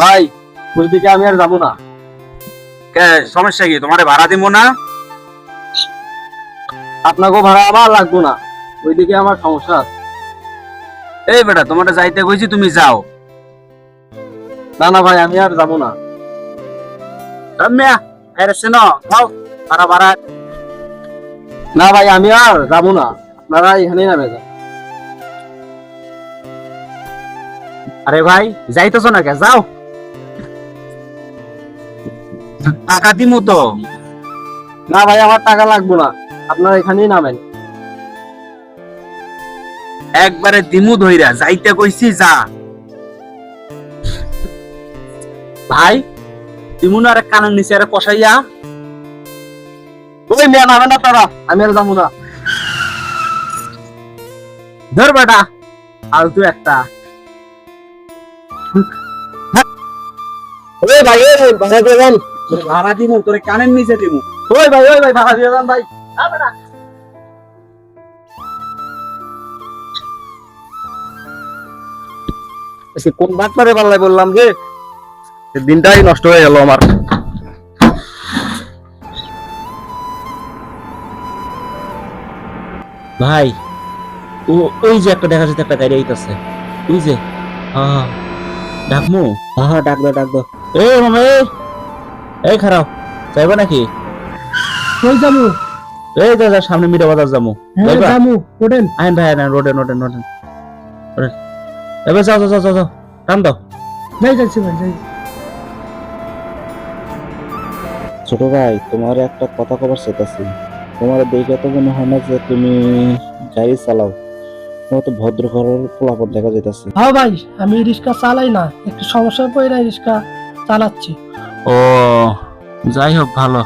ভাই ওইদিকে আমি আর যাব না। কে সমস্যা কি? তোমারে ভাড়া দিব না? আপনাকেও ভাড়া আমার লাগবো না। ওইদিকে আমার সমস্যা। আছে এই বেটা তোমারে যাইতে কইছি তুমি যাও। না না ভাই আমি আর যাব না। রম্যা আরে শোনো যাও ভাড়া ভাড়া। না ভাই আমি আর যাব না। আপনারা এখানেই নামে যান। আরে ভাই যাইতেছো না কে? যাও। টাকা দিমু তো। না ভাই আমার টাকা লাগবো না। আপনারা এখানেই নামেন। একবারে দিমু ধইরা যাইতে কইছি যা। ভাই দিমু না আরে কানের নিচে আরে কষাইয়া। ওই মেয়ে নামেন আপনারা আমি আর যাব না। ধর বেটা আর তুই একটা। ওই ভাই ওই ভাড়া দিমু তোরে কানের নিচে দিমু। ওই ভাই ওই ভাই ভাড়া দিয়ে যান ভাই। কোন পাল্লাই বললাম যে দিনটাই নষ্ট হয়ে গেল আমার। ভাই ও ওই যে একটা দেখা যাচ্ছে একটা গাড়ি আইতাছে। ওই যে। হ্যাঁ। ডাকমু? হ্যাঁ ডাক দাও ডাক দাও এই মামা এই খারাপ যাইবা নাকি? কই এই যা যা সামনে মিটা বাজার যামু হ্যাঁ যাইবা? যামু ওঠেন। আইন ভাই আইন রোডেন রোডেন রোডেন রোডেন এবার যাও যাও যাও যাও যাও। টান দাও। যাই যাচ্ছি ভাই যাই। ছোট ভাই তোমার একটা কথা কবার চেতাছি তোমার দেখে তো মনে হয় না যে তুমি গাড়ি চালাও। তোমার তো ভদ্র ঘরের ফলাফল দেখা যেতেছে হ্যাঁ ভাই আমি রিক্সা চালাই না। একটু সমস্যায় পড়ে রিক্সা চালাচ্ছি। ও যাই হোক ভালো।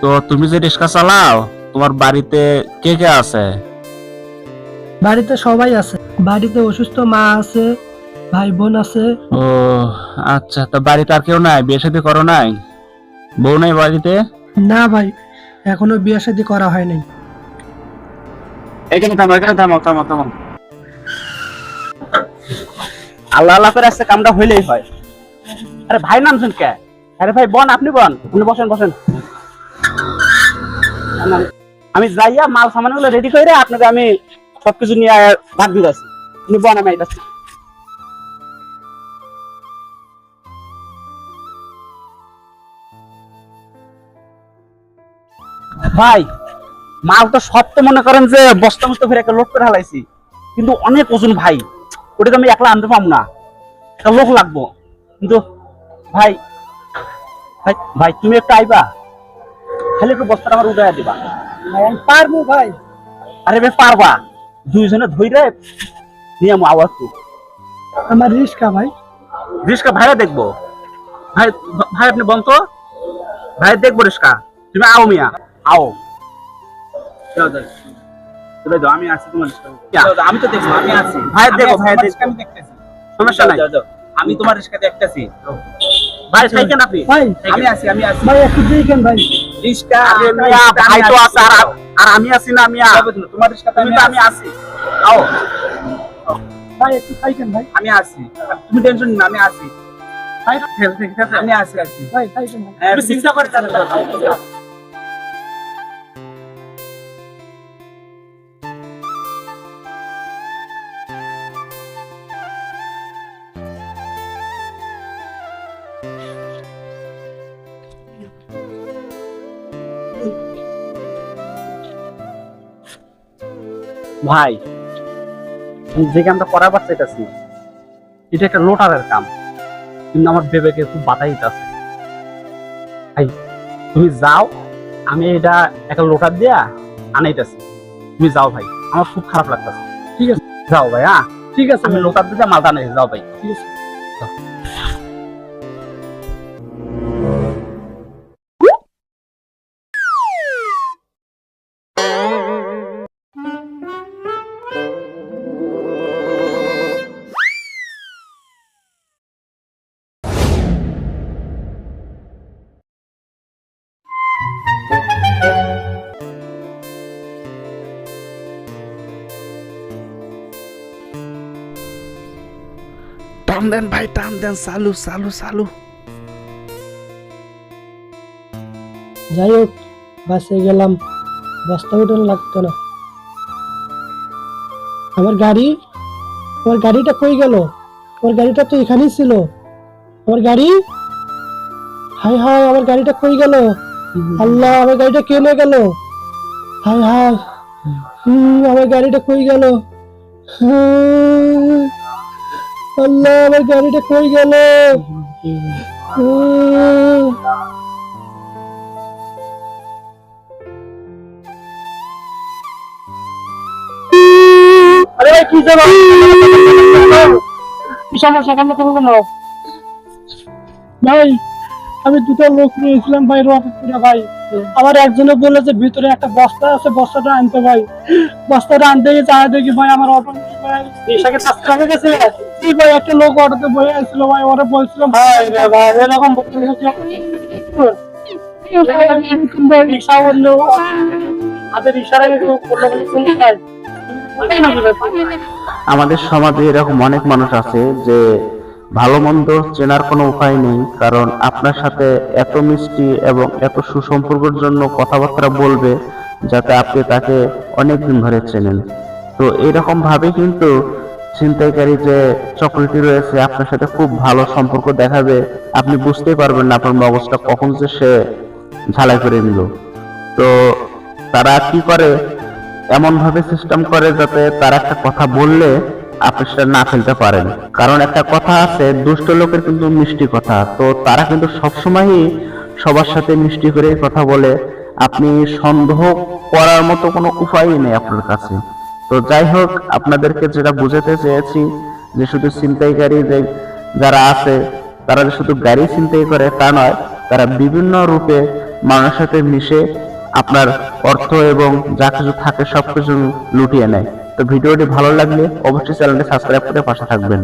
তো তুমি যে রিক্সা চালাও তোমার বাড়িতে কে কে আছে? বাড়িতে সবাই আছে। বাড়িতে অসুস্থ মা আছে ভাই বোন আছে। ও আচ্ছা তো বাড়িতে আর কেউ নাই? বিয়ে শাদী করো নাই? বউ নাই বাড়িতে? না ভাই এখনও বিয়ে শাদী করা হয় নাই। এখানে থামো এখানে থামো থামো থামো। আল্লাহ আল্লাহ করে আসছে কামটা হইলেই হয়। আরে ভাই নাম শুন কে? আরে ভাই, বন, আপনি বন। আপনি বসেন বসেন। আমি যাইয়া মাল সামানগুলো রেডি করে আপনাকে আমি সবকিছু নিয়ে ভাগ দিতেছি আপনি বন, আমি আইতাছি। ভাই, মাল তো সব তো মনে করেন যে বস্তা মস্তা ফিরে একটা লোড করে হালাইছি। কিন্তু অনেক ওজন ভাই ওটা তো আমি একলা আনতে পারব না। একটা লোক লাগবো। কিন্তু ভাই ভাই ভাই তুমি একটু আইবা। খালি একটু বস্তাটা আমার উঠাইয়া দিবা। ভাই আমি পারব ভাই। আরে ভাই পারবা। দুইজনে ধইরে নিয়ে আমি আওয়াজ তো আমার রিক্সা ভাই। রিস্কা ভাইরা দেখব। ভাই ভাই আপনি বলতো? ভাই দেখব রিস্কা। তুমি আও মিয়া। আও। আমি আছি তোমার আমি তো দেখব আমি আছি। ভাই দেখো ভাই দেখো। আমি দেখতেছি। সমস্যা নাই। আমি তোমার রিস্কা দেখতেছি। ভাই থাকেন আপনি? ভাই আমি আছি আমি আছি। ভাই একটু দেখেন ভাই। রিস্কা আরে মিয়া ভাই তো আছে আর আর আমি আছি না মিয়া। তোমার রিস্কা তুমি তো আমি আছি। আও। ভাই একটু থাকেন ভাই? আমি আছি। তুমি টেনশন না আমি আছি। ভাই ঠিক আছে আমি আছি আছি। ভাই থাকেন ভাই? একটু চিন্তা করে চালাতে ভাই যে কামটা করাবার চাইতেছি এটা একটা লোটারের কাম। কিন্তু আমার বিবেকে খুব বাধাই আছে ভাই তুমি যাও আমি এটা একটা লোটার দিয়া আনাইতেছি। তুমি যাও ভাই আমার খুব খারাপ লাগতেছে। ঠিক আছে যাও ভাই হ্যাঁ? ঠিক আছে আমি লোটার দিয়ে মালটা আনাই যাও ভাই। ঠিক আছে। টান দেন ভাই টান দেন চালু যাই হোক বাসে গেলাম। বস্তা উঠানো লাগতো না। আমার গাড়ি, আমার গাড়িটা কই গেল? আমার গাড়িটা তো এখানেই ছিল। আমার গাড়ি? হাই হাই আমার গাড়িটা কই গেল? আল্লাহ, আমার গাড়িটা কে নিয়ে গেল হাই হাই আমার গাড়িটা কই গেল? আল্লাহ আমার গাড়িটা কই গেল? আরে ভাই কি জানো কি সমস্যা? কেন তুমি কেন ভাই আমি দুটো লোক নিয়েছিলাম ভাই রকেটপুরে ভাই। আমার একজনে বলল যে ভিতরে একটা বস্তা আছে, বস্তাটা আনতে ভাই। বস্তাটা আনতে গিয়ে চা দেখি ভাই আমার অটো একটা লোক অটোতে বসে আসছিল ভাই, ওরা বলছিলাম আমাদের সমাজে এরকম অনেক মানুষ আছে যে ভালো মন্দ চেনার কোনো উপায় নেই, কারণ আপনার সাথে এত মিষ্টি এবং এত সুসম্পর্কের জন্য কথাবার্তা বলবে যাতে আপনি তাকে অনেক দিন ধরে চেনেন। তো এরকম ভাবে কিন্তু ছিনতাইকারী যে চক্রটি রয়েছে, আপনার সাথে খুব ভালো সম্পর্ক দেখাবে, আপনি বুঝতেই পারবেন না আপনার মগজটা কখন যে সে ঝালাই করে নিল। তো তারা কি করে? এমনভাবে সিস্টেম করে যাতে তারা একটা কথা বললে আপনি সেটা না ফেলতে পারেন। কারণ একটা কথা আছে, দুষ্ট লোকের কিন্তু মিষ্টি কথা। তো তারা কিন্তু সবসময়ই সবার সাথে মিষ্টি করে কথা বলে। আপনি সন্দেহ করার মতো কোনো উপায়ই নেই আপনার কাছে। তো যাই হোক, আপনাদেরকে যেটা বুঝাতে চেয়েছি, যে শুধু ছিনতাইকারী যে যারা আছে, তারা যে শুধু গাড়ি ছিনতাই করে তা নয়, তারা বিভিন্ন রূপে মানুষের সাথে মিশে আপনার অর্থ এবং যা কিছু থাকে সবকিছু লুটিয়ে নেয়। তো ভিডিওটি ভালো লাগলে অবশ্যই চ্যানেলটি সাবস্ক্রাইব করে পাশে থাকবেন।